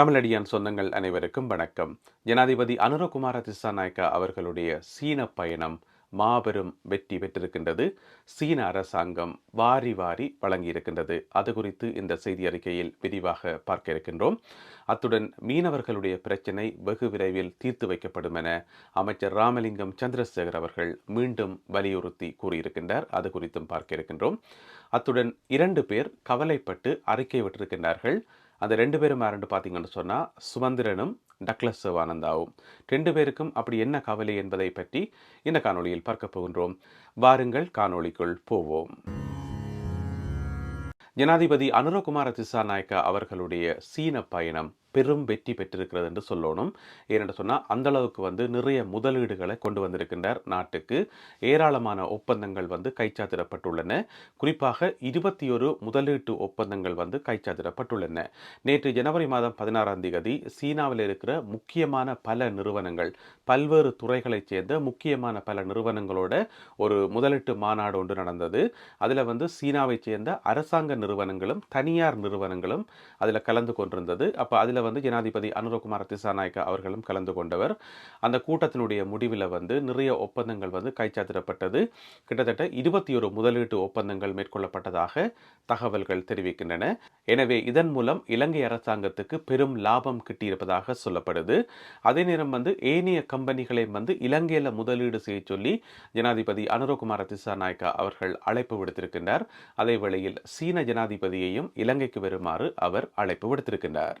தமிழடியான் சொந்தங்கள் அனைவருக்கும் வணக்கம். ஜனாதிபதி அனுரகுமார திசாநாயக்கா அவர்களுடைய சீன பயணம் மாபெரும் வெற்றி பெற்றிருக்கின்றது. சீன அரசாங்கம் வாரி வாரி வழங்கியிருக்கின்றது. அது குறித்து இந்த செய்தி அறிக்கையில் விரிவாக பார்க்க இருக்கின்றோம். அத்துடன் மீனவர்களுடைய பிரச்சினை வெகு விரைவில் தீர்த்து வைக்கப்படும் என அமைச்சர் ராமலிங்கம் சந்திரசேகர் அவர்கள் மீண்டும் வலியுறுத்தி கூறியிருக்கின்றார். அது குறித்தும் பார்க்க இருக்கின்றோம். அத்துடன் இரண்டு பேர் கவலைப்பட்டு அறிக்கை விட்டிருக்கின்றார்கள். அந்த ரெண்டு பேரும் யாருன்னு பார்த்தீங்கன்னு சொன்னால் சுமந்திரனும் டக்ளஸ் சிவானந்தாவும் ரெண்டு பேருக்கும் அப்படி என்ன கவலை என்பதை பற்றி இந்த காணொளியில் பார்க்க போகின்றோம். வாருங்கள் காணொளிக்குள் போவோம். ஜனாதிபதி அனுரகுமார திசாநாயக்க அவர்களுடைய சீன பயணம். பெரும் வெற்றி பெற்றிருக்கிறது என்று சொல்லணும். ஏனென்று சொன்னால் அந்த அளவுக்கு வந்து நிறைய முதலீடுகளை கொண்டு வந்திருக்கின்றார் நாட்டுக்கு. ஏராளமான ஒப்பந்தங்கள் வந்து கைச்சாத்திடப்பட்டுள்ளன. குறிப்பாக இருபத்தி ஒரு முதலீட்டு ஒப்பந்தங்கள் வந்து கைச்சாத்திடப்பட்டுள்ளன. நேற்று ஜனவரி மாதம் பதினாறாம் தேதி சீனாவில் இருக்கிற முக்கியமான பல நிறுவனங்கள் பல்வேறு துறைகளைச் சேர்ந்த முக்கியமான பல நிறுவனங்களோட ஒரு முதலீட்டு மாநாடு ஒன்று நடந்தது. அதில் வந்து சீனாவைச் சேர்ந்த அரசாங்க நிறுவனங்களும் தனியார் நிறுவனங்களும் அதில் கலந்து கொண்டிருந்தது. அப்போ அதில் வந்து ஜனாதிபதி அனுரகுமார் திசாநாயக்கா அவர்களும் கலந்து கொண்டவர். அந்த கூட்டத்தினுடைய முடிவில் வந்து நிறைய ஒப்பந்தங்கள் வந்து கைச்சாத்திடப்பட்டது. கிட்டத்தட்ட இருபத்தி ஒரு முதலீட்டு ஒப்பந்தங்கள் மேற்கொள்ளப்பட்டதாக தகவல்கள் தெரிவிக்கின்றன. எனவே இதன் மூலம் இலங்கை அரசாங்கத்துக்கு பெரும் லாபம் கிட்டியிருப்பதாக சொல்லப்படுது. அதே நேரம் வந்து ஏனைய கம்பெனிகளை வந்து இலங்கையில் முதலீடு செய்ய சொல்லி ஜனாதிபதி அனுரகுமார திசாநாயக்கா அவர்கள் அழைப்பு விடுத்திருக்கின்றார். அதே வேளையில் சீன ஜனாதிபதியையும் இலங்கைக்கு வருமாறு அவர் அழைப்பு விடுத்திருக்கின்றார்.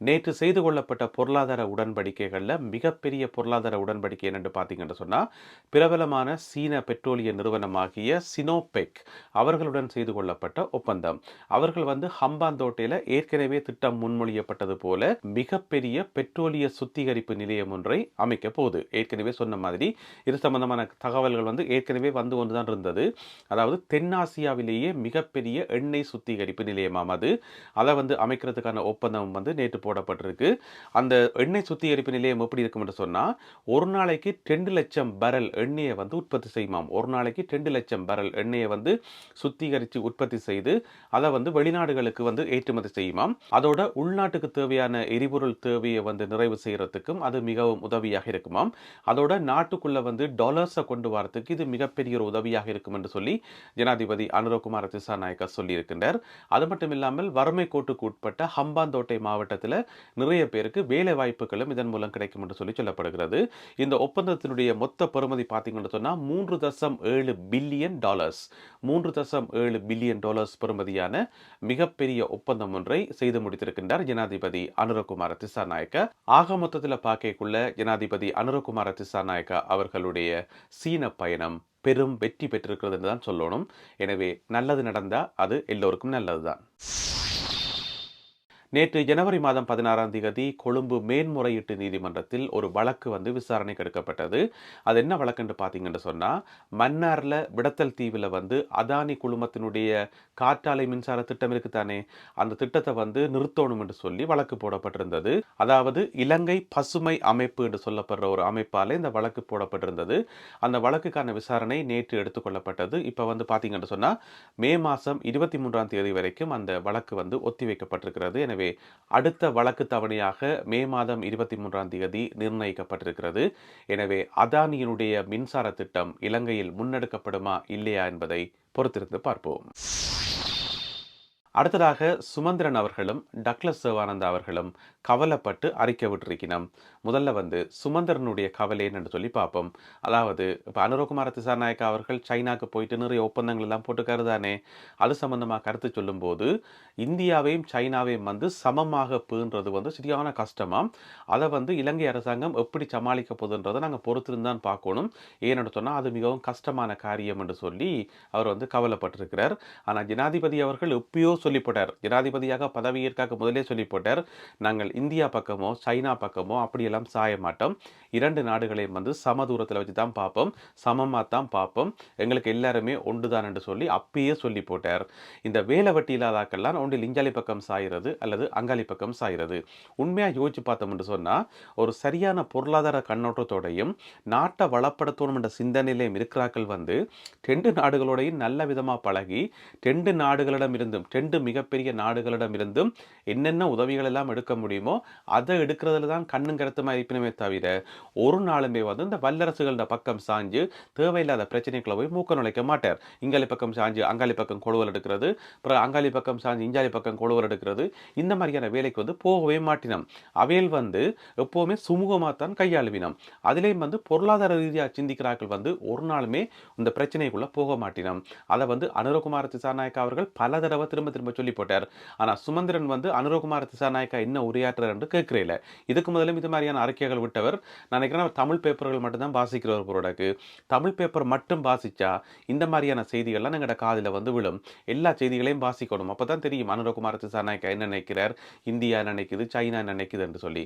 நேற்று செய்து கொள்ளப்பட்ட பொருளாதார உடன்படிக்கைகளில் மிகப்பெரிய பொருளாதார உடன்படிக்கை என்னென்று பார்த்தீங்கன்னு சொன்னால் பிரபலமான சீன பெட்ரோலிய நிறுவனமாகிய சினோபெக் அவர்களுடன் செய்து கொள்ளப்பட்ட ஒப்பந்தம். அவர்கள் வந்து ஹம்பாந்தோட்டையில் ஏற்கனவே திட்டம் முன்மொழியப்பட்டது போல மிகப்பெரிய பெட்ரோலிய சுத்திகரிப்பு நிலையம் ஒன்றை அமைக்க போகுது. ஏற்கனவே சொன்ன மாதிரி இது சம்பந்தமான தகவல்கள் வந்து ஏற்கனவே வந்து ஒன்று தான் இருந்தது. அதாவது தென்னாசியாவிலேயே மிகப்பெரிய எண்ணெய் சுத்திகரிப்பு நிலையமாம் அது. அதை வந்து அமைக்கிறதுக்கான ஒப்பந்தம் வந்து நேற்று போடப்பட்டிருக்கு. அந்த எண்ணெய் சுத்திகரிப்பு நிலையம் எப்படி இருக்கும் என்று சொன்னால் ஒரு நாளைக்கு ரெண்டு லட்சம் பரல் எண்ணெயை வந்து உற்பத்தி செய்யுமாம். ஒரு நாளைக்கு ரெண்டு லட்சம் பரல் எண்ணெயை வந்து சுத்திகரித்து உற்பத்தி செய்து அதை வந்து வெளிநாடுகளுக்கு வந்து ஏற்றுமதி செய்யுமாம். அதோட உள்நாட்டுக்கு தேவையான எரிபொருள் தேவையை வந்து நிறைவு செய்கிறதுக்கும் அது மிகவும் உதவியாக இருக்குமாம். அதோட நாட்டுக்குள்ளே வந்து டாலர்ஸை கொண்டு வரத்துக்கு இது மிகப்பெரிய ஒரு உதவியாக இருக்கும் என்று சொல்லி ஜனாதிபதி அனுரகுமார திசாநாயக்கா சொல்லியிருக்கின்றார். அது மட்டும் இல்லாமல் வறுமை கோட்டுக்கு உட்பட்ட ஹம்பாந்தோட்டை மாவட்டத்தில் நிறைய பேருக்கு வேலை வாய்ப்புகளும் இதன் மூலம் கிடைக்கும் என்று சொல்லி சொல்லப்படுகிறது. இந்த ஒப்பந்தத்தினுடைய மொத்த பெறுமதி பார்த்தீங்கன்னு சொன்னால் மூன்று தசம் ஏழு பில்லியன் டாலர்ஸ். மூன்று தசம் ஏழு பில்லியன் டாலர்ஸ் பெறுமதியான மிகப்பெரிய ஒப்பந்தம் ஒன்றை செய்து முடித்திருக்கின்றார் ஜனாதிபதி அனுரகுமார திசாநாயக்க. ஆக மொத்தத்தில் பார்க்கக்குள்ள ஜனாதிபதி அனுரகுமார திசாநாயக்கா அவர்களுடைய சீன பயணம் பெரும் வெற்றி பெற்றிருக்கிறது என்று தான் சொல்லணும். எனவே நல்லது நடந்தால் அது எல்லோருக்கும் நல்லதுதான். நேற்று ஜனவரி மாதம் பதினாறாம் தேதி கொழும்பு மேன்முறையீட்டு நீதிமன்றத்தில் ஒரு வழக்கு வந்து விசாரணைக்கு எடுக்கப்பட்டது அது என்ன வழக்குன்னு பார்த்தீங்கன்னு சொன்னால் மன்னாரில் விடத்தல் தீவில் வந்து அதானி குழுமத்தினுடைய காற்றாலை மின்சார திட்டம் இருக்குதானே அந்த திட்டத்தை வந்து நிறுத்தணும் என்று சொல்லி வழக்கு போடப்பட்டிருந்தது. அதாவது இலங்கை பசுமை அமைப்பு என்று சொல்லப்படுற ஒரு அமைப்பால் இந்த வழக்கு போடப்பட்டிருந்தது. அந்த வழக்குக்கான விசாரணை நேற்று எடுத்துக்கொள்ளப்பட்டது. இப்போ வந்து பார்த்தீங்கன்னு சொன்னால் மே மாதம் இருபத்தி மூன்றாம் தேதி வரைக்கும் அந்த வழக்கு வந்து ஒத்திவைக்கப்பட்டிருக்கிறது. எனவே எனவே அடுத்த வழக்கு தவணையாக மே மாதம் இருபத்தி மூன்றாம் தேதி நிர்ணயிக்கப்பட்டிருக்கிறது. எனவே அதானியினுடைய மின்சார திட்டம் இலங்கையில் முன்னெடுக்கப்படுமா இல்லையா என்பதை பொறுத்திருந்து பார்ப்போம். அடுத்ததாக சுமந்திரன் அவர்களும் டக்ளஸ் சிவானந்தா அவர்களும் கவலைப்பட்டு அறிக்கை விட்டுருக்கணும் முதல்ல வந்து சுமந்திரனுடைய கவலை என்று சொல்லி பார்ப்போம். அதாவது இப்போ அனுரகுமார திசாநாயக்கா அவர்கள் சைனாக்கு போயிட்டு நிறைய ஒப்பந்தங்கள் எல்லாம் போட்டுக்காரு தானே. அது சம்பந்தமாக கருத்து சொல்லும்போது இந்தியாவையும் சைனாவையும் வந்து சமமாக பேன்றது வந்து சரியான கஷ்டமாக அதை வந்து இலங்கை அரசாங்கம் எப்படி சமாளிக்க போகுதுன்றதை நாங்கள் பொறுத்திருந்தான் பார்க்கணும். ஏன்னு சொன்னால் அது மிகவும் கஷ்டமான காரியம் என்று சொல்லி அவர் வந்து கவலைப்பட்டிருக்கிறார். ஆனால் ஜனாதிபதி அவர்கள் எப்பயோ சொல்லி போட்டார் ஜனாதிபதியாக பதவியேற்காக முதலே சொல்லி போட்டார் நாங்கள் இந்தியா பக்கமோ சைனா பக்கமோ அப்படியெல்லாம் சாய மாட்டோம். இரண்டு நாடுகளையும் வந்து சம தூரத்தில் வச்சு தான் பார்ப்போம். சமமாக தான் பார்ப்போம். எங்களுக்கு எல்லாருமே ஒன்று தான் என்று சொல்லி அப்பயே சொல்லி போட்டார். இந்த வேலை வட்டி இல்லாதாக்கெல்லாம் ஒன்று லிஞ்சாலி பக்கம் சாயிறது அல்லது அங்காளி பக்கம் சாயிறது. உண்மையாக யோசிச்சு பார்த்தோம் என்று சொன்னால் ஒரு சரியான பொருளாதார கண்ணோட்டத்தோடையும் நாட்டை வளப்படுத்தணும் என்ற சிந்தனையிலையும் இருக்கிறாக்கள் வந்து ரெண்டு நாடுகளோடையும் நல்ல விதமாக பழகி ரெண்டு நாடுகளிடம் இருந்தும் ரெண்டு ரெண்டு மிகப்பெரிய நாடுகளிடமிருந்தும் என்னென்ன உதவிகள் எல்லாம் எடுக்க முடியுமோ அதை எடுக்கிறதுல தான் கண்ணும் கருத்துமா இருப்பினுமே தவிர ஒரு நாளுமே வந்து இந்த வல்லரசுகளோட பக்கம் சாஞ்சு தேவையில்லாத பிரச்சனைகளை போய் மூக்க நுழைக்க மாட்டார். இங்காலி பக்கம் சாஞ்சு அங்காளி பக்கம் கொழுவல் எடுக்கிறது அப்புறம் அங்காளி பக்கம் சாஞ்சு இஞ்சாலி பக்கம் கொழுவல் எடுக்கிறது இந்த மாதிரியான வேலைக்கு வந்து போகவே மாட்டினோம். அவையில் வந்து எப்போவுமே சுமூகமாக தான் கையாளுவினோம். அதிலேயும் வந்து பொருளாதார ரீதியாக சிந்திக்கிறார்கள் வந்து ஒரு நாளுமே இந்த பிரச்சனைக்குள்ள போக மாட்டினோம். அதை வந்து அனுரகுமார் திசாநாயக்கா அவர்கள் பல தடவை திரும்ப திரும்ப சொல்லி போட்டார். ஆனால் சுமந்திரன் வந்து அனுரகுமார் திசாநாயக்கா என்ன உரையாற்றுறார் என்று கேட்கிறேன் இதுக்கு முதலும் இது மாதிரியான அறிக்கைகள் விட்டவர் நான் நினைக்கிறேன் தமிழ் பேப்பர்கள் மட்டும்தான் வாசிக்கிறவர் போராடக்கு தமிழ் பேப்பர் மட்டும் வாசிச்சா இந்த மாதிரியான செய்திகள்லாம் எங்களோட காதில் வந்து விழும். எல்லா செய்திகளையும் வாசிக்கணும். அப்போ தான் தெரியும் அனுரகுமார் திசாநாயக்கா என்ன நினைக்கிறார் இந்தியா என்ன நினைக்குது சைனா என்ன நினைக்குது என்று சொல்லி.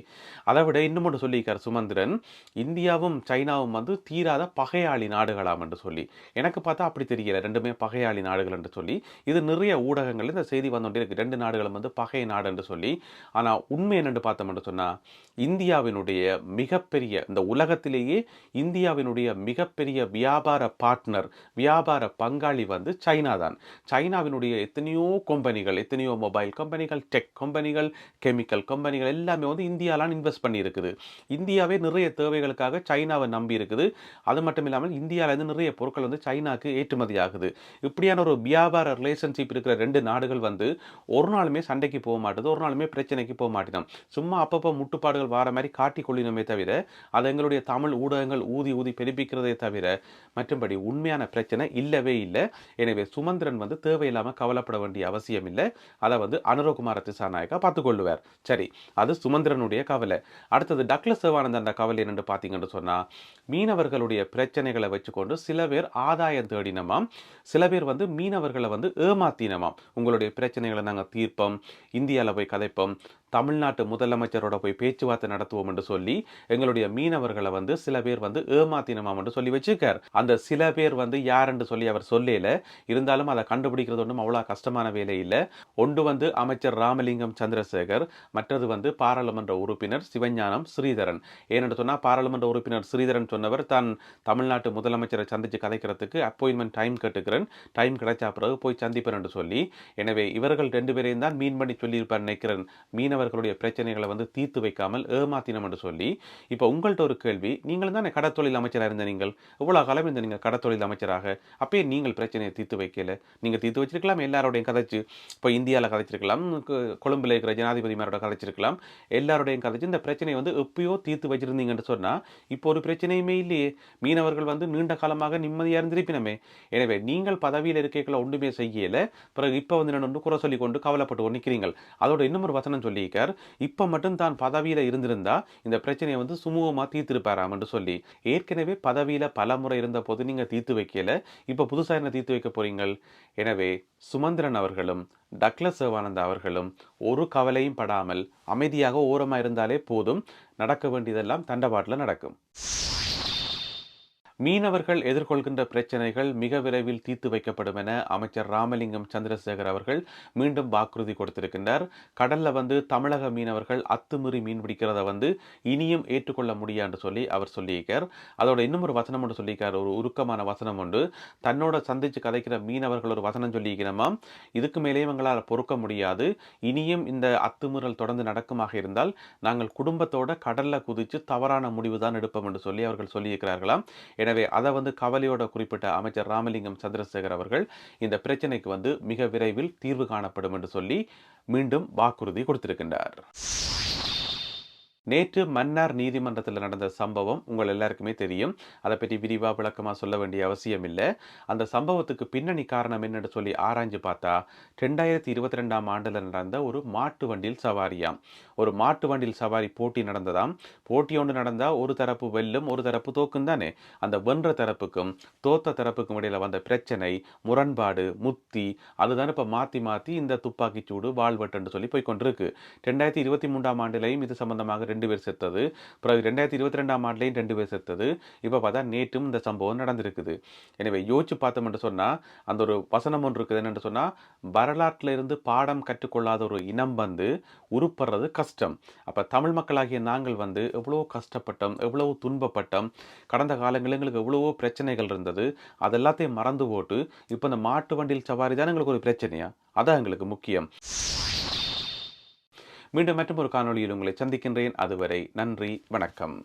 அதை விட இன்னும் ஒன்று சொல்லியிருக்கார் சுமந்திரன் இந்தியாவும் சைனாவும் வந்து தீராத பகையாளி நாடுகளாம் என்று சொல்லி. எனக்கு பார்த்தா அப்படி தெரியல ரெண்டுமே பகையாளி நாடுகள் என்று சொல்லி. இது நிறைய ஊடகங்கள் இந்த செய்தி வந்துட்டே இருக்குது ரெண்டு நாடுகளும் வந்து பகை நாடு என்று சொல்லி. ஆனால் உண்மை என்னென்று பார்த்தோம் சொன்னால் இந்தியாவினுடைய மிகப்பெரிய இந்த உலகத்திலேயே இந்தியாவினுடைய மிகப்பெரிய வியாபார பார்ட்னர் வியாபார பங்காளி வந்து சைனா தான். சைனாவினுடைய எத்தனையோ கம்பெனிகள் எத்தனையோ மொபைல் கம்பெனிகள் டெக் கம்பெனிகள் கெமிக்கல் கம்பெனிகள் எல்லாமே வந்து இந்தியாலாம் இன்வெஸ்ட் பண்ணியிருக்குது. இந்தியாவே நிறைய தேவைகளுக்காக சைனாவை நம்பி இருக்குது. அது மட்டும் இல்லாமல் இந்தியாவிலேருந்து நிறைய பொருட்கள் வந்து சைனாவுக்கு ஏற்றுமதி ஆகுது. இப்படியான ஒரு வியாபார ரிலேஷன்ஷிப் இருக்கிற ரெண்டு நாடுகள் வந்து ஒரு நாளுமே சண்டைக்கு போக மாட்டுது ஒரு நாளுமே பிரச்சனைக்கு போக மாட்டேனோம் சும்மா அப்பப்போ முட்டுப்பாடுகள் வார மாதிரி காட்டி கொள்ளினமே தவிர அது எங்களுடைய தமிழ் ஊடகங்கள் ஊதி ஊதி பெருப்பிக்கிறதே தவிர மற்றபடி உண்மையான பிரச்சனை இல்லவே இல்லை. எனவே சுமந்திரன் வந்து தேவையில்லாமல் கவலைப்பட வேண்டிய அவசியம் இல்லை. அதை வந்து அனுரகுமார திசாநாயக்கா பார்த்துக்கொள்ளுவார் சரி அது சுமந்திரனுடைய கவலை. அடுத்தது டக்ளஸ் அந்த கவலை என்னென்று பார்த்தீங்கன்னு சொன்னால் மீனவர்களுடைய பிரச்சனைகளை வச்சுக்கொண்டு சில பேர் ஆதாயம் தேடினமாம். சில பேர் வந்து மீனவர்களை வந்து ஏமாத்தினமாம். உங்களுடைய பிரச்சனைகளை நாங்கள் தீர்ப்போம். இந்தியாவில் போய் கதைப்போம். தமிழ்நாட்டு முதலமைச்சரோட போய் பேச்சுவார்த்தை நடத்துவோம் என்று சொல்லி எங்களுடைய மீனவர்களை வந்து சில பேர் வந்து ஏமாத்தினமாம் என்று சொல்லி வச்சிருக்கார். அந்த சில பேர் வந்து யார் என்று சொல்லி அவர் சொல்லல. இருந்தாலும் அதை கண்டுபிடிக்கிறது ஒன்றும் அவ்வளோ கஷ்டமான வேலை இல்லை. ஒன்று வந்து அமைச்சர் ராமலிங்கம் சந்திரசேகர் மற்றது வந்து பாராளுமன்ற உறுப்பினர் சிவஞானம் ஸ்ரீதரன். ஏனென்று சொன்னால் பாராளுமன்ற உறுப்பினர் ஸ்ரீதரன் சொன்னவர் தான் தமிழ்நாட்டு முதலமைச்சரை சந்தித்து கதைக்கிறதுக்கு அப்பாயின்மெண்ட் டைம் கேட்டுக்கிறேன். டைம் கிடைச்சா பிறகு போய் சந்திப்பேன் என்று சொல்லி. எனவே இவர்கள் ரெண்டு பேரையும் தான் மீன் பண்ணி சொல்லியிருப்பார் நினைக்கிறேன். மற்றவர்களுடைய பிரச்சனைகளை வந்து தீர்த்து வைக்காமல் ஏமாத்தினம் என்று சொல்லி இப்போ உங்கள்கிட்ட ஒரு கேள்வி நீங்களும் தானே கடத்தொழில் அமைச்சராக இருந்த நீங்கள்? இவ்வளோ காலம் இருந்த நீங்கள் கடத்தொழில் அமைச்சராக அப்பயே நீங்கள் பிரச்சனையை தீர்த்து வைக்கல. நீங்கள் தீர்த்து வச்சிருக்கலாம் எல்லாரோடையும் கதைச்சு இப்போ இந்தியாவில் கதைச்சிருக்கலாம் கொழும்பில் இருக்கிற ஜனாதிபதிமாரோட கதைச்சிருக்கலாம் எல்லாரோடையும் கதைச்சு இந்த பிரச்சனையை வந்து எப்பயோ தீர்த்து வச்சிருந்தீங்கன்னு சொன்னால் இப்போ ஒரு பிரச்சனையுமே இல்லையே. மீனவர்கள் வந்து நீண்ட காலமாக நிம்மதியாக இருந்திருப்பினமே. எனவே நீங்கள் பதவியில் இருக்கைகளை ஒன்றுமே செய்யலை. பிறகு இப்போ வந்து நான் ஒன்று குறை சொல்லி கொண்டு கவலைப்பட்டு கொண்டு நிற்கிறீங்கள் அதோட இன்னும் ஒரு வசனம் சொல்லி ஸ்பீக்கர் இப்போ மட்டும் தான் பதவியில் இருந்திருந்தா இந்த பிரச்சனையை வந்து சுமூகமாக தீர்த்திருப்பாராம் என்று சொல்லி. ஏற்கனவே பதவியில் பல முறை இருந்த போது நீங்கள் தீர்த்து வைக்கல. இப்போ புதுசாக என்ன தீர்த்து வைக்க போறீங்கள்? எனவே சுமந்திரன் அவர்களும் டக்ளஸ் சிவானந்தா அவர்களும் ஒரு கவலையும் படாமல் அமைதியாக ஓரமாக இருந்தாலே போதும். நடக்க வேண்டியதெல்லாம் தண்டபாட்டில் நடக்கும். மீனவர்கள் எதிர்கொள்கின்ற பிரச்சனைகள் மிக விரைவில் தீர்த்து வைக்கப்படும் என அமைச்சர் ராமலிங்கம் சந்திரசேகர் அவர்கள் மீண்டும் வாக்குறுதி கொடுத்திருக்கின்றார். கடல்ல வந்து தமிழக மீனவர்கள் அத்துமீறி மீன் பிடிக்கிறத வந்து இனியும் ஏற்றுக்கொள்ள முடியாது சொல்லி அவர் சொல்லியிருக்கார். அதோட இன்னும் ஒரு வசனம் ஒன்று சொல்லியிருக்கார். ஒரு உருக்கமான வசனம் உண்டு. தன்னோட சந்திச்சு கதைக்கிற மீனவர்கள் ஒரு வசனம் சொல்லியிருக்கிறோமாம் இதுக்கு மேலேயும் எங்களால் பொறுக்க முடியாது. இனியும் இந்த அத்துமீறல் தொடர்ந்து நடக்குமாக இருந்தால் நாங்கள் குடும்பத்தோட கடல்ல குதிச்சு தவறான முடிவு தான் எடுப்போம் என்று சொல்லி அவர்கள் சொல்லியிருக்கிறார்களாம். எனவே அதை வந்து கவலையோட குறிப்பிட்ட அமைச்சர் ராமலிங்கம் சந்திரசேகர் அவர்கள் இந்த பிரச்சனைக்கு வந்து மிக விரைவில் தீர்வு காணப்படும் என்று சொல்லி மீண்டும் வாக்குறுதி கொடுத்திருக்கின்றார். நேற்று மன்னார் நீதிமன்றத்தில் நடந்த சம்பவம் உங்கள் எல்லாருக்குமே தெரியும். அதை பற்றி விரிவாக விளக்கமாக சொல்ல வேண்டிய அவசியம் இல்லை. அந்த சம்பவத்துக்கு பின்னணி காரணம் என்னன்னு சொல்லி ஆராய்ஞ்சு பார்த்தா ரெண்டாயிரத்தி இருபத்தி ரெண்டாம் ஆண்டில் நடந்த ஒரு மாட்டு வண்டியில் சவாரியாம். ஒரு மாட்டு வண்டியில் சவாரி போட்டி நடந்ததாம். போட்டி ஒன்று நடந்தால் ஒரு தரப்பு வெல்லும் ஒரு தரப்பு தோக்கும் தானே? அந்த வென்ற தரப்புக்கும் தோத்த தரப்புக்கும் இடையில் வந்த பிரச்சனை முரண்பாடு முத்தி அதுதான் இப்போ மாற்றி மாற்றி இந்த துப்பாக்கிச்சூடு வாழ்வெட்டுன்னு சொல்லி போய் கொண்டிருக்கு. ரெண்டாயிரத்தி இருபத்தி மூன்றாம் ஆண்டிலையும் இது சம்பந்தமாக ரெண்டு பேர் செத்தது. பிறகு ரெண்டாயிரத்தி இருபத்தி ரெண்டாம் ஆண்டுலேயும் ரெண்டு பேர் செத்தது. இப்போ பார்த்தா நேற்றும் இந்த சம்பவம் நடந்திருக்குது. எனவே யோசிச்சு பார்த்தோம் என்று சொன்னால் அந்த ஒரு வசனம் ஒன்று இருக்குது. என்னென்று சொன்னால் வரலாற்றில் இருந்து பாடம் கற்றுக்கொள்ளாத ஒரு இனம் வந்து உருப்படுறது கஷ்டம். அப்போ தமிழ் மக்களாகிய நாங்கள் வந்து எவ்வளோ கஷ்டப்பட்டோம் எவ்வளோ துன்பப்பட்டோம். கடந்த காலங்களில் எங்களுக்கு எவ்வளவோ பிரச்சனைகள் இருந்தது. அது எல்லாத்தையும் மறந்து போட்டு இப்போ இந்த மாட்டு வண்டியில் சவாரி தான் எங்களுக்கு ஒரு பிரச்சனையா? அதான் எங்களுக்கு முக்கியம். மீண்டும் மற்றும் ஒரு காணொலியில் உங்களை சந்திக்கின்றேன். அதுவரை நன்றி வணக்கம்.